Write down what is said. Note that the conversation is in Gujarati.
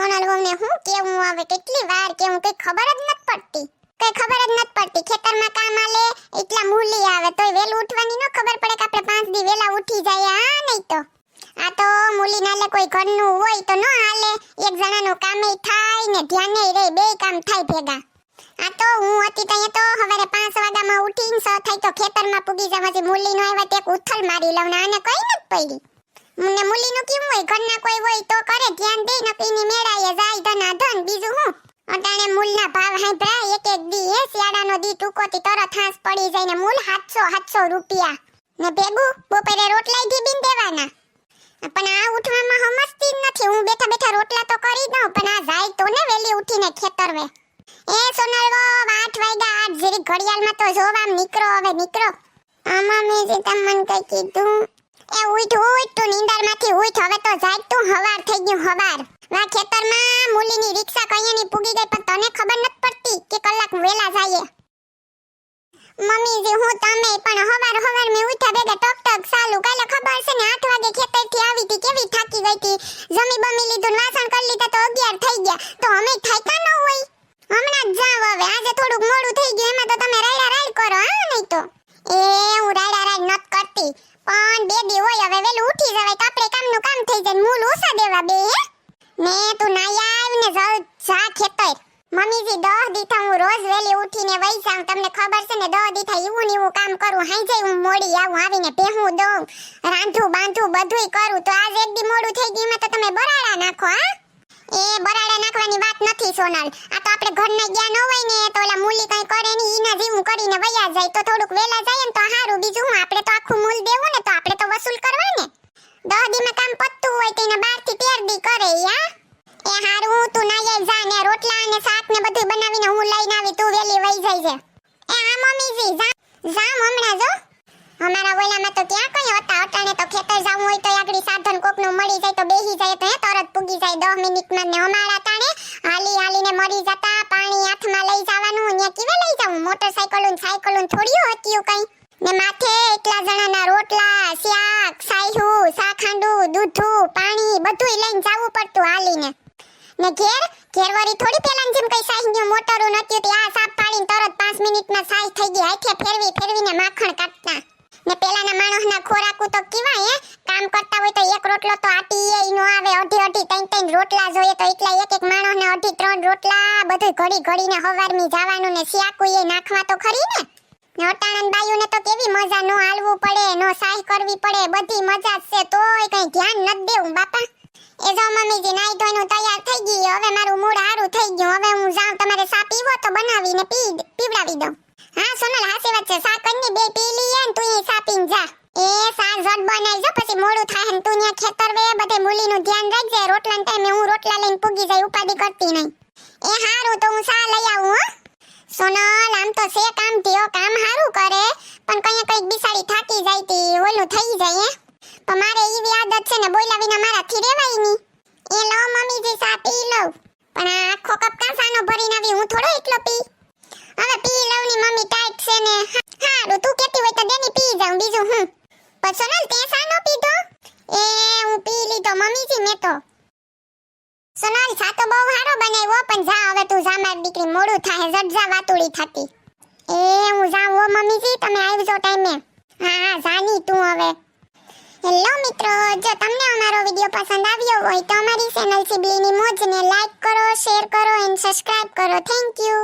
સોનલ વહુને હું કેવું આવે? કેટલી વાર કેવું? કઈ ખબર જ નથી પડતી. કઈ ખબર જ નથી પડતી. ખેતરમાં કામ આલે, એટલા મૂલી આવે. તોય વેલ ઉઠવાની ન ખબર પડે કે આપણે પાંચ દી વેલા ઉઠી જાય આ નહીં તો? આ તો મૂલી નાલે કોઈ ઘરનું હોય તો ન હાલે. એક જણાનું કામે થાય ને ધ્યાને રે, બે કામ થાય ભેગા. આ તો હું હતી ત્યાં તો સવારે પાંચ વાગ્યામાં ઉઠીને સ થાય તો ખેતરમાં પૂગી જવા મૂલી નો આવ્યા તે ઉથલ મારી લઉં ને આને કઈ નથી પડી. મને મૂલીનું કેવું હોય? ઘરના કોઈ હોય તો કરે, ધ્યાન દે નકીની મેળાએ જાય, ધના ધન, બીજું હું? અટાણે મૂલના ભાવ હાંભળા એક એક દી, હે, શિયાળાનો દી ટૂંકોથી તરત હાંસ પડી જાય ને મૂલ 700 700 રૂપિયા. ને ભેગું, બપોરે રોટલાય ધી બીન દેવાના પણ આ ઉઠવામાં સમજતી જ નથી. હું બેઠા બેઠા રોટલા તો કરી દઉં, પણ આ જાય તો ને વેલી ઉઠીને ખેતરવે એ સોનલવો આઠ વાગ્યા આઠ જીરી ઘડિયાળમાં તો જોવા નીકળો, હવે નીકળો. આમાં મેં જે તમને કઈ કીધું એ ઉઠ ઉઠ તું નીંદરમાંથી, ઉઠ. હવે તો જાગ તું, હવાર થઈ ગયું, હવાર. વા ખેતરમાં મૂલીની રિક્ષા કઈયાની પૂગી ગઈ, પણ તને ખબર નથી પડતી કે કલાક વેલા જાય મમ્મી જે હું તમે, પણ હવાર હવાર મે ઉઠા ભેગા ટક ટક ચાલુ કાલે ખબર છે ને 8 વાગે ખેતરથી આવી હતી, કેવી થાકી ગઈ હતી? જમી બમી લીધું વાસણ કરી લીધા તો 11 થઈ ગયા. તો અમે થાક્યા ન હોય. હમણાં જ જાવ હવે. આજે થોડુંક મોડું થઈ ગયું, એમાં તો તમે રાયડા રાયડ કરો, હા નહીં તો? એ, હું રાયડા નત કરતી પણ બે દી હોય, હવે વેલું ઉઠી જવાય આપણે કામનું કામ થઈ જાય ને મૂલ ઓછા દેવા બે ને તું નાઈ આવ ને જલ જા ખેતર. મમ્મીજી, દહ દીઠા હું રોજ વેલી ઉઠીને વઈ જાઉં, તમને ખબર છે ને, દહ દીઠા એવું ને એવું કામ કરું, હાઈ જાય હું મોડી આવું, આવીને પહેવું દઉં, રાંધું બાંધું બધુંય કરું, તો આજ એક દી મોડું થઈ ગયું તો તમે બરાડા નાખો, હા? એ બરાડા નાખવાની વાત નથી, સોનલ. આ તો આપણે ઘરના ગયા ન હોય ને, તો ઓલા મૂલી કઈ કરે ને ઈના જેવું કરીને વયા જાય. તો થોડુંક વેલા જાય ને તો હારું. બીજું હું? આપણે તો આખું મૂલ દેવું ને, તો આપણે તો વસૂલ કરવા ને. દહ દીમાં કામ પતતું હોય તો એના બારથી તેર દી કરે યા એ હારું તું ના જાય જા ને રોટલા અને શાક ને બધું બનાવીને હું લઈને આવી, તું વેલી વઈ જાય છે. એ હા, મમ્મીજી, જા જા હમણાં જો. અમારા ઓલામાં તો ક્યાં કઈ હતા? અટાણે તો ખેતર જવું હોય તો આગળ સાધન કોકનું મળી જાય તો બેહી જાય તો, હે તરત જાય 10 મિનિટમાં ને અમારા તાણે હાલી હાલીને મરી જતા, પાણી હાથમાં લઈ જવાનું, અહીંયા કેવે લઈ જાઉં? મોટરસાયકલ સાયકલ થોડી હતું કઈ. ને માથે એટલા જણાના રોટલા, શાક સાયહું શાખાંડું, દૂધું, પાણી બધું લઈને જવું પડતું હાલીને. ને ઘેર ઘેર વળી થોડી પેલાની જેમ કઈ સાઈ ગયું, મોટરું નહોતું તે આ સાફ પાડીને તરત પાંચ મિનિટમાં સાઈ થઈ ગઈ, હાથે ફેરવી, ફેરવીને માખણ કાઢતા. ને પેલાના માણસના ખોરાક તો કેવાય કામ કરતા હોય તો એક રોટલો તો રોટલા જોઈએ તો એટલા એક એક માણસને અઢી ત્રણ રોટલા બધું ઘડી ઘડીને હવારમી જવાનું ને શિયાકુ એ નાખવા તો ખરી ને? ને અટાણન બાયુને તો કેવી મજા, નો હાલવું પડે, નો સાહી કરવી પડે, બધી મજા જ છે, તોય કઈ ધ્યાન નથી દેવું, બાપા. એ જો મમ્મીજી, નાઈ ધોઈને તૈયાર થઈ ગઈ, હવે મારું મૂડ સારું થઈ ગયું, હવે હું જાઉં તમારે સા પીવો તો બનાવીને પી, પીવડાવી દઉં. હા, સોનલ હાસી વાત છે સા કરની બે પી લઈએ ને તું ઈ સા પીને જા. એ સા ઝટ જો, પછી મોડું થાય તું ન્યા ખેતર વે બધે મૂલીનું ધ્યાન રાખજે. રોટલાના ટાઈમે હું રોટલા લઈને પૂગી જાય, ઉપાડી કરતી નહીં. એ હારું, તો હું સા લઈ આવું, હો. સોનલ, આમ તો સે કામ થયો કામ હારું કરે, પણ કઈ કંઈક બિસાડી થાકી જાય તી, ઓલું થઈ જાય પણ મારે એવી આદત છે ને, બોલ્યા વિના મારાથી રેવાયની એ લો મમ્મી જે સા પી લઉં. પણ આ આખો કપ કાંસાનો ભરીને આવી, હું થોડો એકલો પી? હવે પી લઉં ની મમ્મી ટાઈટ છે ને. હારું, તું કેતી હોય તો દેની પી જાઉં, બીજું હું? પણ સોનલ તે સાનો પીધો? એ હું પી લીધો, મમ્મીજી મેં તો. સોનલ તો બહુ હારો બનાવ્યો, પણ જા હવે તું જા, મારી દીકરી મોડું થાય જડજા વાતુડી થતી. એ હું જાઉં મમ્મી મમ્મીજી, તમે આવજો ટાઈમે. હા હા જાની તું હવે. હેલો મિત્રો, જો તમને અમારો વીડિયો પસંદ આવ્યો હોય તો અમારી ચેનલ સિબલીની મોજને લાઈક કરો, શેર કરો, એન્ડ સબસ્ક્રાઇબ કરો. Thank you.